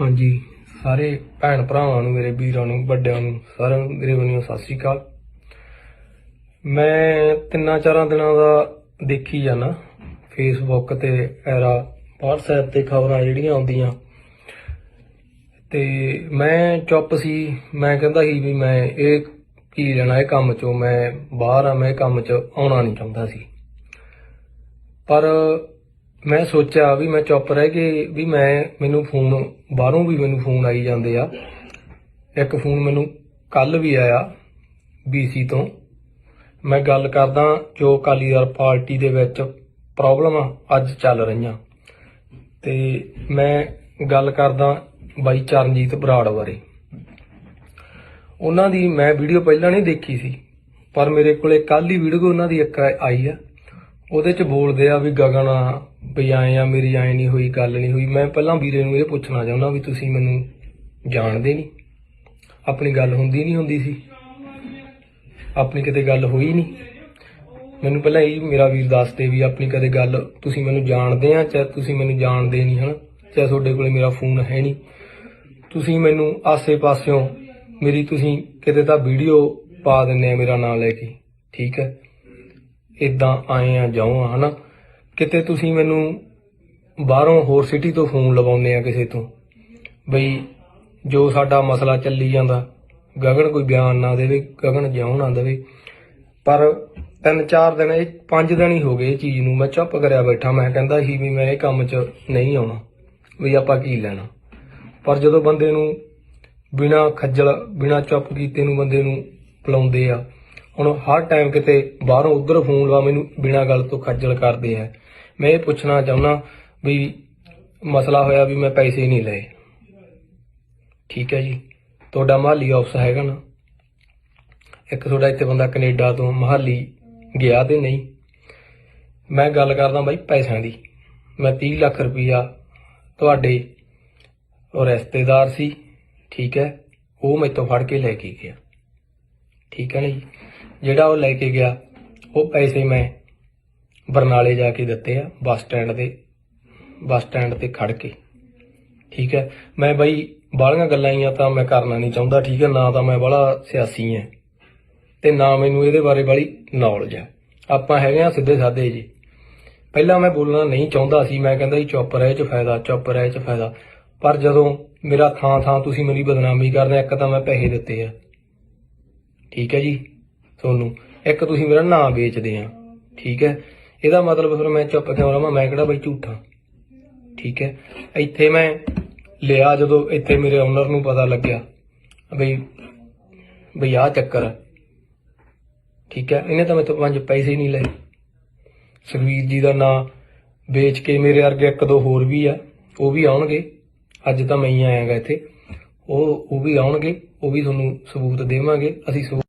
ਹਾਂਜੀ, ਸਾਰੇ ਭੈਣ ਭਰਾਵਾਂ ਨੂੰ, ਮੇਰੇ ਵੀਰਾਂ ਨੂੰ, ਵੱਡਿਆਂ ਨੂੰ, ਸਾਰਿਆਂ ਨੂੰ, ਮੇਰੇ ਵੱਲੋਂ ਸਤਿ ਸ੍ਰੀ ਅਕਾਲ। ਮੈਂ ਤਿੰਨਾਂ ਚਾਰਾਂ ਦਿਨਾਂ ਦਾ ਦੇਖੀ ਜਾਣਾ ਫੇਸਬੁੱਕ ਤੇ ਐਰਾ, WhatsApp ਤੇ ਖਬਰਾਂ ਜਿਹੜੀਆਂ ਆਉਂਦੀਆਂ। ਤੇ ਮੈਂ ਚੁੱਪ ਸੀ, ਮੈਂ ਕਹਿੰਦਾ ਸੀ ਵੀ ਮੈਂ ਇਹ ਕੀ ਲੈਣਾ, ਇਹ ਕੰਮ ਚੋਂ ਮੈਂ ਬਾਹਰ ਆ, ਮੈਂ ਇਹ ਕੰਮ 'ਚ ਆਉਣਾ ਨਹੀਂ ਚਾਹੁੰਦਾ ਸੀ। ਪਰ ਮੈਂ ਸੋਚਿਆ ਵੀ ਮੈਂ ਚੁੱਪ ਰਹਿ ਕੇ ਵੀ ਮੈਂ ਮੈਨੂੰ ਫੋਨ, ਬਾਹਰੋਂ ਵੀ ਮੈਨੂੰ ਫੋਨ ਆਈ ਜਾਂਦੇ ਆ। ਇੱਕ ਫੋਨ ਮੈਨੂੰ ਕੱਲ ਵੀ ਆਇਆ ਬੀਸੀ ਤੋਂ। ਮੈਂ ਗੱਲ ਕਰਦਾ ਜੋ ਅਕਾਲੀ ਦਲ ਪਾਰਟੀ ਦੇ ਵਿੱਚ ਪ੍ਰੋਬਲਮ ਅੱਜ ਚੱਲ ਰਹੀਆਂ। ਤੇ ਮੈਂ ਗੱਲ ਕਰਦਾ ਬਾਈ ਚਰਨਜੀਤ ਬਰਾੜ ਬਾਰੇ। ਉਹਨਾਂ ਦੀ ਮੈਂ ਵੀਡੀਓ ਪਹਿਲਾਂ ਨਹੀਂ ਦੇਖੀ ਸੀ, ਪਰ ਮੇਰੇ ਕੋਲੇ ਕੱਲ ਹੀ ਵੀਡੀਓ ਉਹਨਾਂ ਦੀ ਇੱਕ ਆਈ ਆ। ਉਹਦੇ ਚ ਬੋਲਦੇ ਆ ਵੀ ਗਗਨ ਵੀ ਆਏ ਆ, ਮੇਰੀ ਆਏ ਨਹੀਂ ਹੋਈ, ਗੱਲ ਨਹੀਂ ਹੋਈ। ਮੈਂ ਪਹਿਲਾਂ ਵੀਰੇ ਨੂੰ ਇਹ ਪੁੱਛਣਾ ਚਾਹੁੰਦਾ ਵੀ ਤੁਸੀਂ ਮੈਨੂੰ ਜਾਣਦੇ ਨਹੀਂ। ਆਪਣੀ ਗੱਲ ਹੁੰਦੀ ਨਹੀਂ ਹੁੰਦੀ ਸੀ। ਆਪਣੀ ਕਿਤੇ ਗੱਲ ਹੋਈ ਨਹੀਂ। ਮੈਨੂੰ ਪਹਿਲਾਂ ਇਹ ਮੇਰਾ ਵੀਰ ਦੱਸਦੇ ਵੀ ਆਪਣੀ ਕਦੇ ਗੱਲ ਤੁਸੀਂ ਮੈਨੂੰ ਜਾਣਦੇ ਆ ਚਾਹੇ ਤੁਸੀਂ ਮੈਨੂੰ ਜਾਣਦੇ ਨਹੀਂ, ਹਨ? ਚਾਹੇ ਤੁਹਾਡੇ ਕੋਲੇ ਮੇਰਾ ਫੋਨ ਹੈ ਨਹੀਂ। ਤੁਸੀਂ ਮੈਨੂੰ ਆਸੇ-ਪਾਸਿਓਂ ਮੇਰੀ ਤੁਸੀਂ ਕਿਤੇ ਤਾਂ ਵੀਡੀਓ ਪਾ ਦਿੰਦੇ ਆ ਮੇਰਾ ਨਾਮ ਲੈ ਕੇ, ਠੀਕ ਹੈ? ਇਦਾਂ ਆਏ ਆ ਜਾਉ ਆ, ਹਨਾ? ਕਿਤੇ ਤੁਸੀਂ ਮੈਨੂੰ ਬਾਹਰੋਂ ਹੋਰ ਸਿਟੀ ਤੋਂ ਫੋਨ ਲਵਾਉਂਦੇ ਆ ਕਿਸੇ ਤੋਂ, ਬਈ ਜੋ ਸਾਡਾ ਮਸਲਾ ਚੱਲੀ ਜਾਂਦਾ, ਗਗਨ ਕੋਈ ਬਿਆਨ ਨਾ ਦੇਵੇ, ਗਗਨ ਜਿਉਂ ਨਾ ਦੇਵੇ। ਪਰ ਤਿੰਨ ਚਾਰ ਦਿਨ, ਇਹ ਪੰਜ ਦਿਨ ਹੀ ਹੋ ਗਏ ਇਹ ਚੀਜ਼ ਨੂੰ, ਮੈਂ ਚੁੱਪ ਕਰਿਆ ਬੈਠਾ, ਮੈਂ ਕਹਿੰਦਾ ਸੀ ਵੀ ਮੈਂ ਇਹ ਕੰਮ 'ਚ ਨਹੀਂ ਆਉਣਾ, ਵੀ ਆਪਾਂ ਕੀ ਲੈਣਾ। ਪਰ ਜਦੋਂ ਬੰਦੇ ਨੂੰ ਬਿਨਾ ਖੱਜਲ, ਬਿਨਾ ਚੁੱਪ ਕੀਤੇ ਨੂੰ ਬੰਦੇ ਨੂੰ ਬੁਲਾਉਂਦੇ ਆ ਹੁਣ ਹਰ ਟਾਈਮ ਕਿਤੇ ਬਾਹਰੋਂ ਉਧਰ ਫੋਨ ਲਾ ਮੈਨੂੰ ਬਿਨਾਂ ਗੱਲ ਤੋਂ ਖੱਜਲ ਕਰਦੇ ਆ। ਮੈਂ ਇਹ ਪੁੱਛਣਾ ਚਾਹੁੰਦਾ ਵੀ ਮਸਲਾ ਹੋਇਆ ਵੀ ਮੈਂ ਪੈਸੇ ਨਹੀਂ ਲਏ। ਠੀਕ ਹੈ ਜੀ। ਤੁਹਾਡਾ ਮਹਾਲੀ ਆਫਿਸ ਹੈਗਾ ਨਾ? ਇੱਕ ਤੁਹਾਡਾ ਇੱਥੇ ਬੰਦਾ ਕੈਨੇਡਾ ਤੋਂ ਮਹਾਲੀ ਗਿਆ ਤੇ ਨਹੀਂ। ਮੈਂ ਗੱਲ ਕਰਦਾ ਬਾਈ ਪੈਸਿਆਂ ਦੀ। ਮੈਂ 30 ਲੱਖ ਰੁਪਈਆ ਤੁਹਾਡੇ ਉਹ ਰਿਸ਼ਤੇਦਾਰ ਸੀ। ਠੀਕ ਹੈ। ਉਹ ਮੈਥੋਂ ਫੜ ਕੇ ਲੈ ਕੇ ਗਿਆ। ਠੀਕ ਹੈ ਨਾ ਜੀ। ਜਿਹੜਾ ਉਹ ਲੈ ਕੇ ਗਿਆ, ਉਹ ਪੈਸੇ ਮੈਂ ਬਰਨਾਲੇ ਜਾ ਕੇ ਦਿੱਤੇ ਆ, ਬੱਸ ਸਟੈਂਡ ਤੇ ਬੱਸ ਸਟੈਂਡ ਤੇ ਖੜ ਕੇ। ਠੀਕ ਹੈ? ਮੈਂ ਬਈ ਬਾਹਲੀਆਂ ਗੱਲਾਂ ਹੀ ਆ ਤਾਂ ਮੈਂ ਕਰਨਾ ਨਹੀਂ ਚਾਹੁੰਦਾ, ਠੀਕ ਹੈ? ਨਾ ਤਾਂ ਮੈਂ ਬੜਾ ਸਿਆਸੀ ਹਾਂ। ਤੇ ਨਾ ਮੈਨੂੰ ਇਹਦੇ ਬਾਰੇ ਬੜੀ ਨੌਲੇਜ ਹੈ ਆਪਾਂ ਹੈਗੇ ਆ ਸਿੱਧੇ ਸਾਦੇ ਜੀ। ਪਹਿਲਾਂ ਮੈਂ ਬੋਲਣਾ ਨਹੀਂ ਚਾਹੁੰਦਾ ਸੀ, ਮੈਂ ਕਹਿੰਦਾ ਜੀ ਚੁੱਪ ਰਹਿ, ਚ ਫਾਇਦਾ, ਚੁੱਪ ਰਹਿ, ਚ ਫਾਇਦਾ। ਪਰ ਜਦੋਂ ਮੇਰਾ ਥਾਂ ਥਾਂ ਤੁਸੀਂ ਮੇਰੀ ਬਦਨਾਮੀ ਕਰਦੇ ਇੱਕ ਤਾਂ ਮੈਂ ਪੈਸੇ ਦਿੱਤੇ ਆ। ਠੀਕ ਹੈ ਜੀ? ਤੁਹਾਨੂੰ। ਇੱਕ ਤੁਸੀਂ ਮੇਰਾ ਨਾਂ ਵੇਚਦੇ ਆ, ਠੀਕ ਹੈ? ਇਹਦਾ ਮਤਲਬ ਫਿਰ ਮੈਂ ਚੁੱਪ ਕਿਉਂ ਰਵਾਂ? ਮੈਂ ਕਿਹੜਾ ਬਈ ਝੂਠਾ? ਠੀਕ ਹੈ? ਇੱਥੇ ਮੈਂ ਲਿਆ ਜਦੋਂ ਇੱਥੇ ਮੇਰੇ ਓਨਰ ਨੂੰ ਪਤਾ ਲੱਗਿਆ ਬਈ ਬਈ ਆਹ ਚੱਕਰ ਠੀਕ ਹੈ? ਇਹਨੇ ਤਾਂ ਮੇਰੇ ਤੋਂ ਪੰਜ ਪੈਸੇ ਹੀ ਨਹੀਂ ਲਏ। ਸੁਖਵੀਰ ਜੀ ਦਾ ਨਾਂ ਵੇਚ ਕੇ ਮੇਰੇ ਵਰਗੇ ਇੱਕ ਦੋ ਹੋਰ ਵੀ ਆ, ਉਹ ਵੀ ਆਉਣਗੇ। ਅੱਜ ਤਾਂ ਮੈਂ ਹੀ ਆਇਆਗਾ ਇੱਥੇ। ਉਹ ਉਹ ਵੀ ਆਉਣਗੇ, ਉਹ ਵੀ ਤੁਹਾਨੂੰ ਸਬੂਤ ਦੇਵਾਂਗੇ। ਅਸੀਂ ਸਬੂਤ